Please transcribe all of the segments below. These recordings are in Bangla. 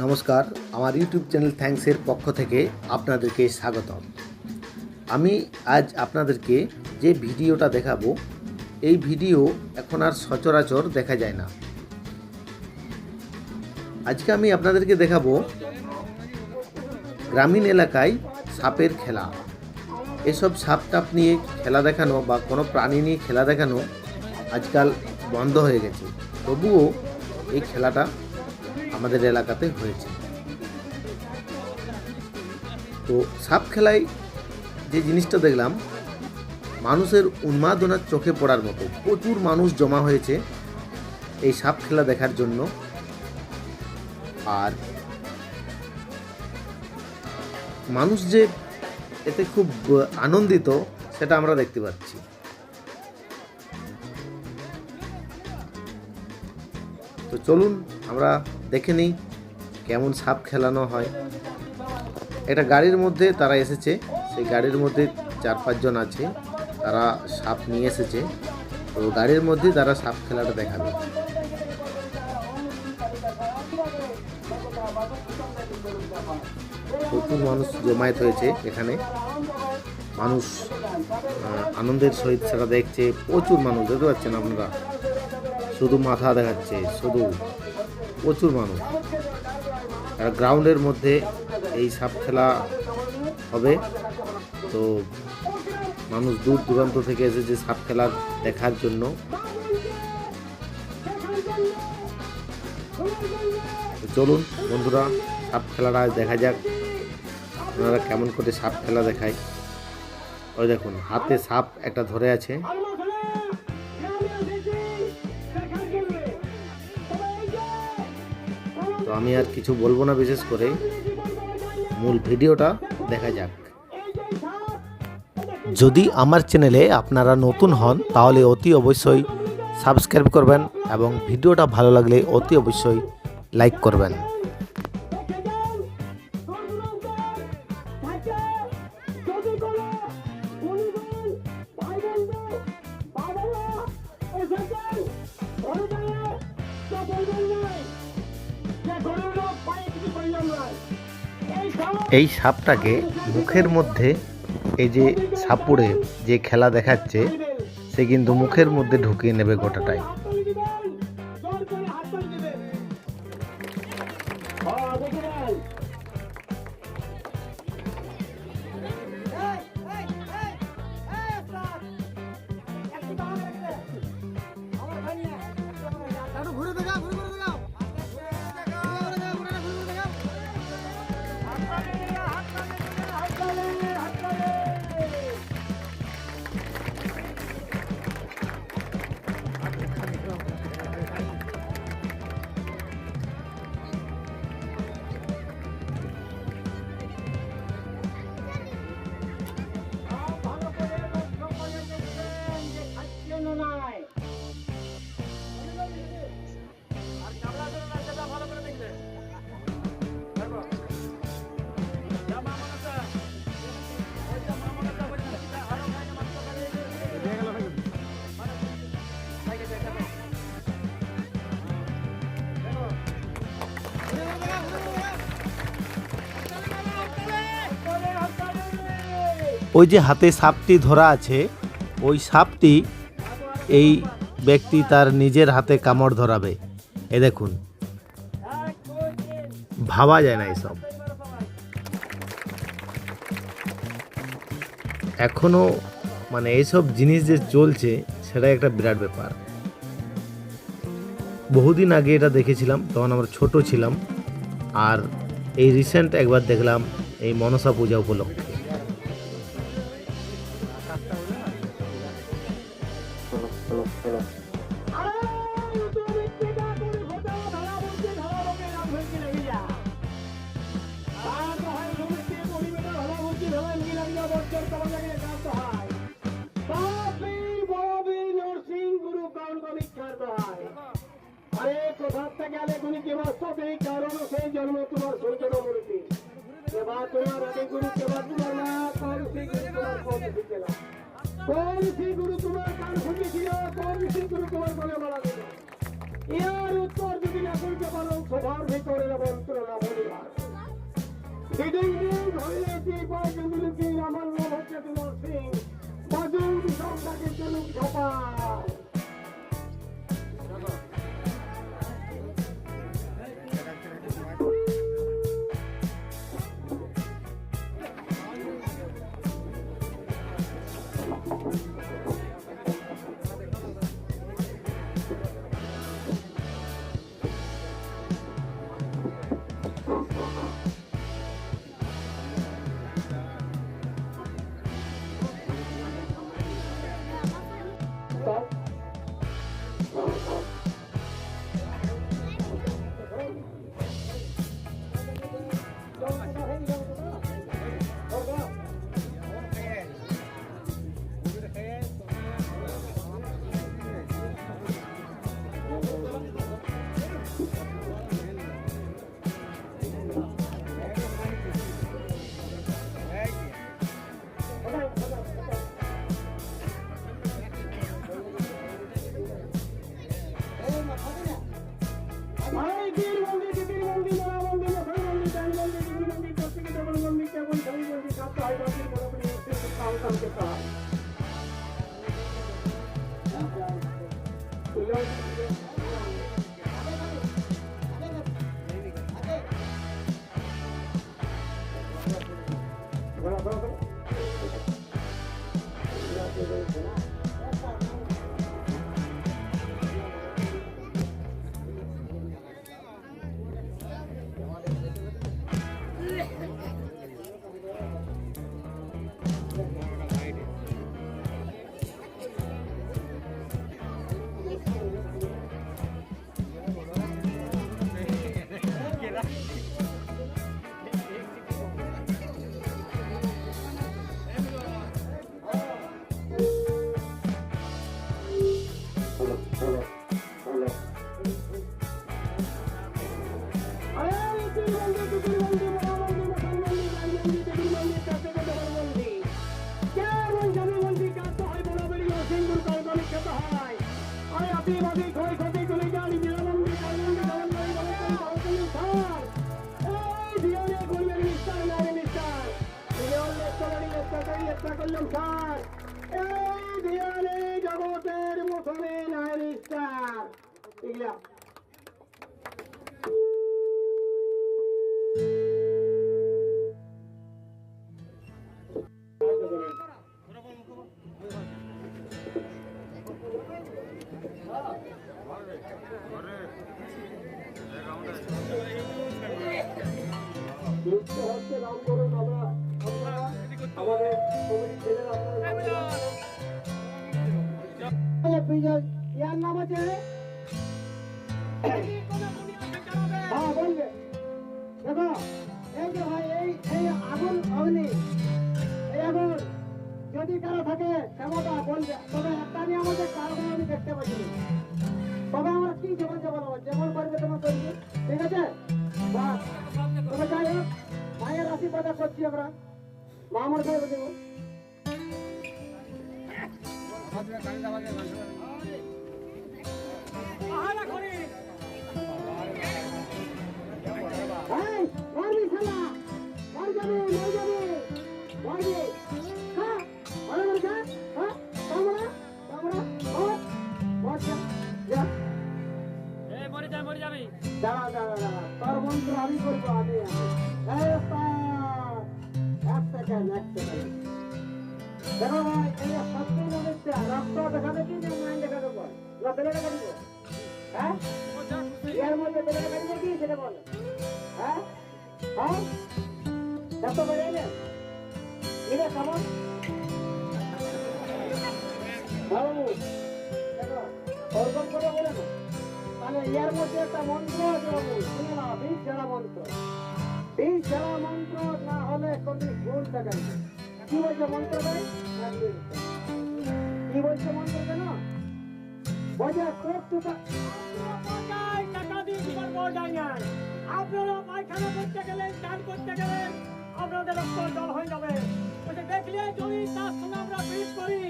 নমস্কার। আমার ইউটিউব চ্যানেল থ্যাঙ্কসের পক্ষ থেকে আপনাদেরকে স্বাগতম। আমি আজ আপনাদেরকে যে ভিডিওটা দেখাবো, এই ভিডিও এখন আর সচরাচর দেখা যায় না। আজকে আমি আপনাদেরকে দেখাবো গ্রামীণ এলাকায় সাপের খেলা। এসব সাপ টাপ নিয়ে খেলা দেখানো বা কোনো প্রাণী নিয়ে খেলা দেখানো আজকাল বন্ধ হয়ে গেছে। তবুও এই খেলাটা আমাদের এলাকাতে হয়েছে। তো সাপ খেলায় যে জিনিসটা দেখলাম, মানুষের উন্মাদনার চোখে পড়ার মতো প্রচুর মানুষ জমা হয়েছে এই সাপ খেলা দেখার জন্য। আর মানুষ যে এতে খুব আনন্দিত, সেটা আমরা দেখতে পাচ্ছি। তো চলুন, আমরা দেখে নিই কেমন সাপ খেলানো হয়। একটা গাড়ির মধ্যে তারা এসেছে, সেই গাড়ির মধ্যে চার পাঁচজন আছে, তারা সাপ নিয়ে এসেছে। তো গাড়ির মধ্যে তারা সাপ খেলাটা দেখাবে। প্রচুর মানুষ জমায়েত হয়েছে এখানে। মানুষ আনন্দের সহিত সেটা দেখছে। প্রচুর মানুষ, দেখতে পাচ্ছেন আপনারা? শুধু মাথা দেখাচ্ছে, শুধু। প্রচুর মানুষ। আর গ্রাউন্ডের মধ্যে এই সাপ খেলা হবে। তো মানুষ দূর দূরান্ত থেকে এসেছে সাপ খেলা দেখার জন্য চলুন বন্ধুরা, সাপ খেলাটা দেখা যাক। আপনারা কেমন করে সাপ খেলা দেখায়? ওই দেখুন, হাতে সাপ একটা ধরে আছে। আমি আর কিছু বলব না বিশেষ করে। মূল ভিডিওটা দেখা যাক। যদি আমার চ্যানেলে আপনারা নতুন হন, তাহলে অতি অবশ্যই সাবস্ক্রাইব করবেন এবং ভিডিওটা ভালো লাগলে অতি অবশ্যই লাইক করবেন। এই সাপটাকে মুখের মধ্যে এই যে সাপুড়ে যে খেলা দেখাচ্ছে, সে কিন্তু মুখের মধ্যে ঢুকিয়ে নেবে গোটাটাই। ওই যে হাতে সাপটি ধরা আছে, ওই সাপটি এই ব্যক্তি তার নিজের হাতে কামড় ধরাবে। এ দেখুন। ভাবা যায় না এসব। এখনও মানে এইসব জিনিস যে চলছে সেটা একটা বিরাট ব্যাপার। বহুদিন আগে এটা দেখেছিলাম, তখন আমরা ছোট ছিলাম, আর এই রিসেন্ট একবার দেখলাম এই মনসা পূজা উপলক্ষে। নারে মিস্টার তবে একটা নিয়ে আমাদের কারও আমি দেখতে পাচ্ছি। তবে আমরা কি যেমন যেমন হবে যেমন করবে তেমন করবে। ঠিক আছে? বাস যাই হোক, মায়ের আশীর্বাদ করছি আমরা। মা আমার দেবো। দাঁড়া, দাঁড়া, দাঁড়া, তোর সেকেন্ড। দেখো ভাই, এই সত্যি মনে রক্ত দেখাবে কি মাইন দেখাবে বল। না বেলে দেখা দিব। হ্যাঁ? এর মধ্যে বেলে দেখা দিব কি? সেটা বল। হ্যাঁ? হ্যাঁ? কত বেড়ে এলেন এটা কেমন? বাবু দেখো ওরকম করে বলে না। তাহলে ইয়ার মধ্যে একটা মন্ত্র বাবু শুনে না বীজ ছাড়া মন্ত্র। বীজ ছাড়া মন্ত্র না হলে কোনো ভুল দেখান কি বলছে মন্ত্র ভাই? কি বলছে মন্ত্র কেন তোর তুকা টাকা আপনারা পায়খানা করতে গেলেন চান করতে গেলেন আপনাদের রক্ত জল হয়ে যাবে। ওটা দেখলে যদি তার সঙ্গে আমরা ব্রিজ করি,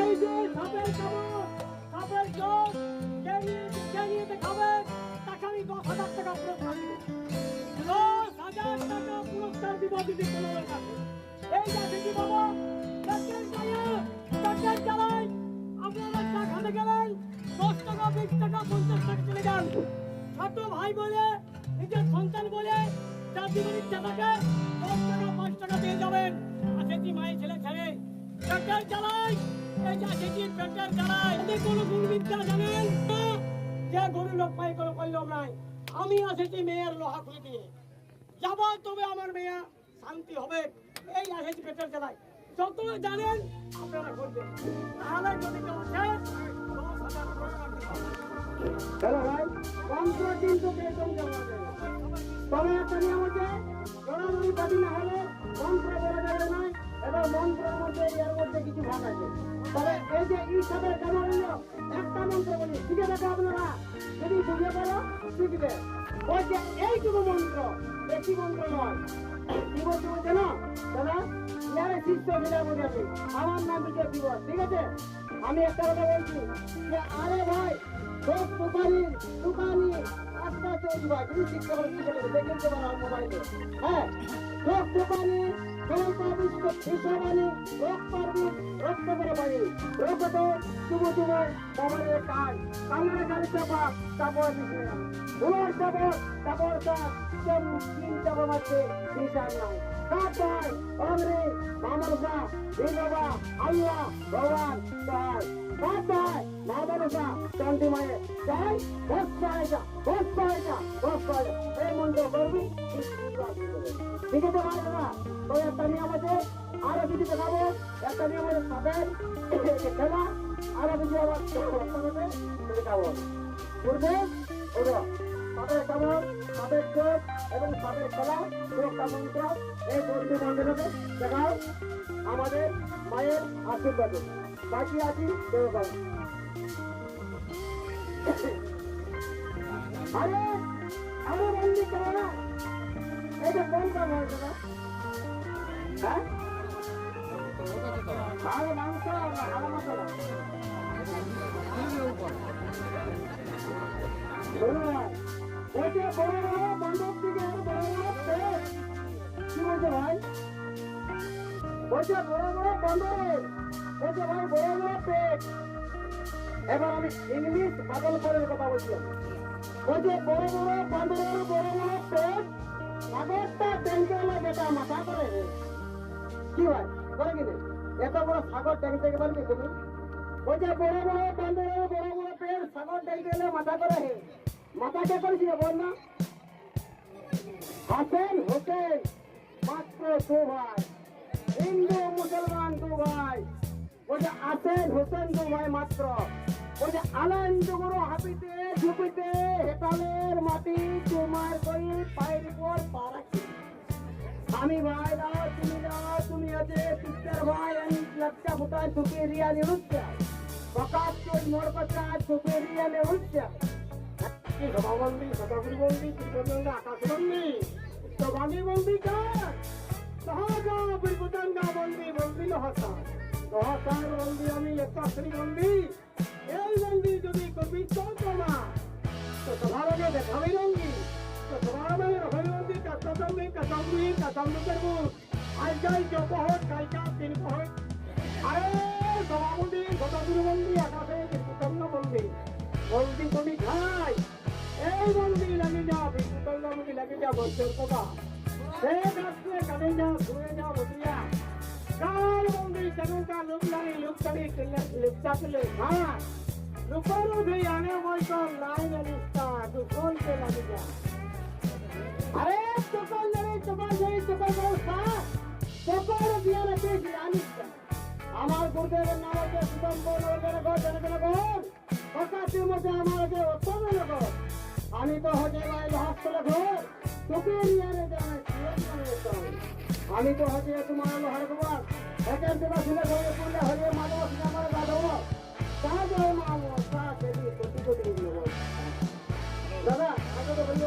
এই যে সাপের কামড়, সাপের যে নিয়ে যে দেখাবেন তাকে আমি দশ হাজার টাকা পুরস্কার দিব। দশ হাজার টাকা পুরস্কার লোক আছে এই গাছে কি বাবা বিশ টাকা, পঞ্চাশ চলে যান। ছোট ভাই বলে, নিজের সন্তান বলে পাঁচ টাকা দিয়ে যাবেন। আশেটি মায়ের ছেলে ছেলে ট্রাক্টর চালাই এই যে চালাই কোনো গুণ বিদ্যা জানেন? যে গরু লোক পাই কোনো কল্যাণ নাই, আমি আসেছি মেয়ের লোহা খুলে দিয়ে। যাব তবে আমার মেয়ে, শান্তি হবে। এই আসেছি পেট্রোল চালাই যত জানেন, আপনারা করবেন তাহলে যদি কেউ করে দেওয়া তবে একটা নিয়ম আছে হলে মন্ত্র বলা যাবে না। এবার মন্ত্রের মধ্যে এর মধ্যে কিছু ভাগ আছে। এই যে ঈশাদের কেন হইল একটা মন্ত্র বলি। শিখে দেখো আপনারা যদি বুঝে পারো শিখবে। ওই যে এইটুকু মন্ত্র, বেশি মন্ত্র নয়। কি বলতে বলছে না? দাদা ইয়ারে শিষ্য মিলা বোঝাবে আমার নাম বিজয় দিবস ঠিক আছে? আমি একটা কথা বলছি যে, আরে ভাই সব দোকানি দোকানি আস্তে আস্তে উঠবা তুমি শিক্ষা করে বলে দেখে মোবাইলে হ্যাঁ সব দোকানি সরকারি হিসাবানি এক পারবি রক্ত করে পারি রক্ত তুমি তোমার মোবাইলের কাজ কামড়ে গাড়ি চাপা তারপর দিছিলে ভুলোর চাপর তারপর তার কেন তিন চাপা মারছে হিসাব নাই তারপর অমরে মামরসা বাবা আল্লাহ ভগবান তার তারপর মামরসা চন্ডী মায়ের যাই বস পায়গা বস পায়গা বস পায়গা এই মন্ত্র করবি ঠিক আছে ভাই দাদা তো একটা নিয়ম আছে আরও কিছু দেখাবো একটা নিয়ম আছে সাপের খেলা আরও কিছু আবার দেখাবো পূর্বে ওরা সাপের কামড় সাপের চোখ এবং সাপের খেলা, সুরক্ষা মন্ত্র এই দুটি মন্ত্রকে দেখাও আমাদের মায়ের আশীর্বাদে। বাকি আছি দেব আরে আরে বন্দি করো না যে কোন কাম হয়েছে না হ্যাঁ? আরে মাংস, আরে মশলা ওই যে বড় বড় মণ্ডপ থেকে বড় বড় কি বলছে ভাই ওই যে বড় বড় বন্দর ওই যে ভাই বড় বড় পেট এবার আমি ইংলিশ বাদল করে কথা বলছি ওই যে বড় বড় বান্দরের বড় বড় পেট সাগরটা ট্যাঙ্কে হলে যেটা মাথা করে কি ভাই করে কি? এত বড় সাগর ট্যাঙ্ক থেকে পারবি মাথা করে হে মাথা কে করেছিল বল না হাসেন হোসেন, মাত্র দু ভাই। হিন্দু, মুসলমান দু ভাই। ওই যে আসেন হোসেন দু ভাই মাত্র। ওই যে আনন্দ গুরু হাবিতে, ঝুপিতে, হেতালের মাটি তোমার কই পায়ের উপর পা রাখি। আমি ভাই দাও তুমি দাও তুমি আছে ভাই, আমি লটকা ফুটায় রিয়ালে উঠছে প্রকাশ তোর মোর কথা রিয়ালে উঠছে কি সভাবন্দি শতাব্দী বন্দি কীর্তনগঙ্গা আকাশ বন্দি উত্তবাদী বন্দি কার সহজা বিপদঙ্গা বন্দি বন্দি লহসা লহসার বন্দি আমি একাশ্রী বন্দি এই বন্দি যদি করবি চন্দ্রমা, তো সভারকে দেখাবি রঙ্গি। তো সভারকে রখাবি বন্দি কাতাম্বি কাতাম্বি করব আজ যাই জপহট কাইকা তিন পহট আরে সভাবন্দি শতাব্দী বন্দি আকাশে কীর্তন বন্দি বন্দি তুমি খাই এই বন্দি লাগে যা বিদ্যুৎ বন্দি লাগে যা বছর কথা সে গাছলে কানে যা শুয়ে যা, বসিয়া। কাল বন্দি চনুকা লুকলানি লুকতানি লুকতাকলে হ্যাঁ। লুকর উঠে আনে বলতো লাইন লিস্তা দুকল কে লাগে যা। আরে চকল ধরে চকল ধরে চকল ব্যবস্থা। চকল দিয়ে রেখে আমার গুরুদেবের নাম সুদম্বর নগর ঘর জনগণ ঘর প্রকাশের মধ্যে হচ্ছে অত্যন্ত নগর আমি তো হচ্ছে ভাই হাসপাতাল ঘর তোকে নিয়ে আমি তো হচ্ছে তোমার লোহার গোবর এখান থেকে শুনে ঘরে পড়লে হয়ে মাধব আমার গাধব তা যে মা তা দেবী কোটি কোটি দাদা আগে তো বলব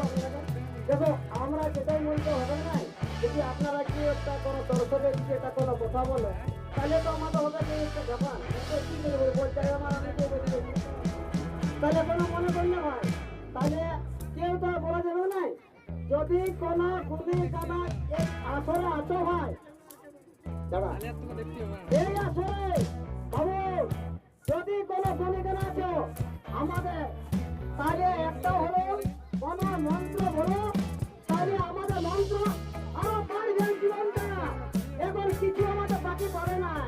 দেখো, আমরা যেটাই বলতে হবে নাই যদি আপনারা কি একটা কোনো দর্শকের দিকে একটা কোনো কথা বলে, তাহলে তো আমাদের হবে একটা ব্যাপার। কি করব বলতে আমার আমি। তাহলে কোনো মনে করলে হয় তাহলে কেউ তো বলা যাবে নাই যদি কোন খুবই কানা এই আসরে আছো দাঁড়া। এই আসরে বাবু যদি কোন গুণীগান আছো আমাদের তাহলে একটা হলো কোন মন্ত্র হলো তাহলে আমাদের মন্ত্র আরও পাঁচজন জীবনটা। এখন কিছু আমাদের বাকি পড়ে নাই।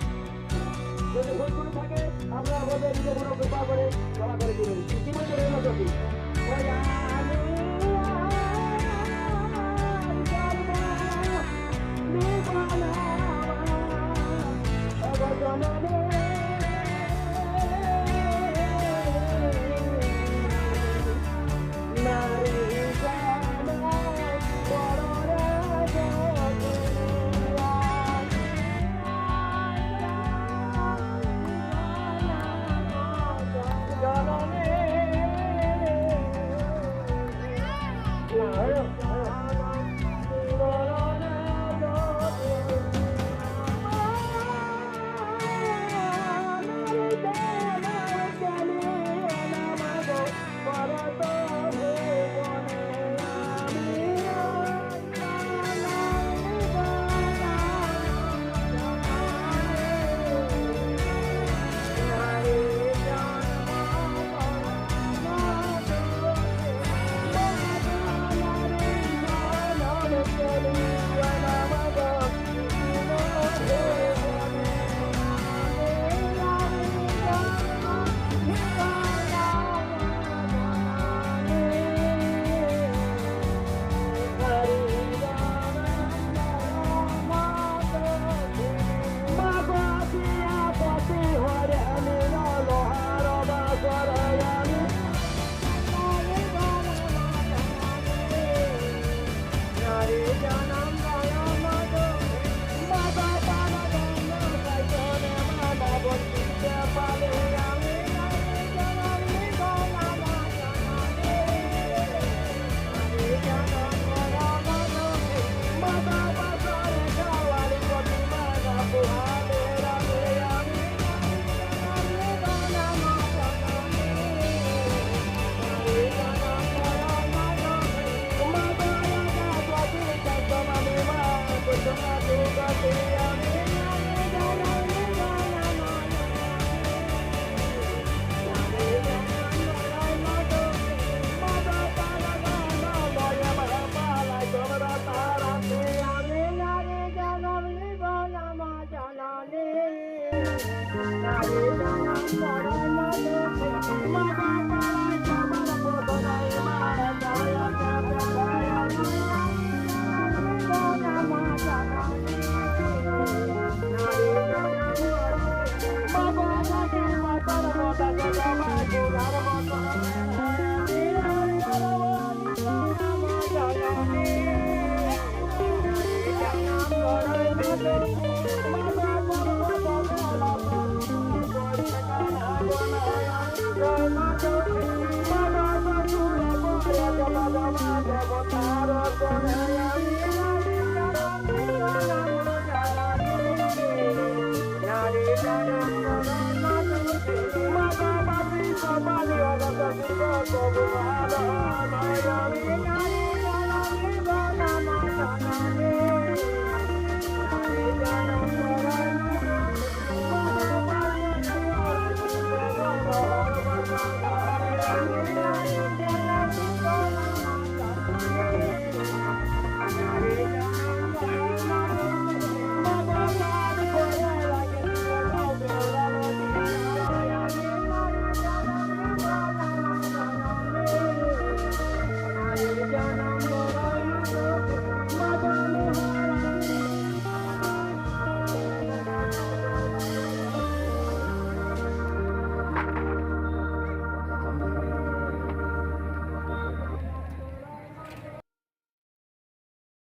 যদি ভুল করে থাকে আমরা আমাদের নিজে কোনো কৃপা করে ক্ষমা করে দিবেন। ইতিমধ্যে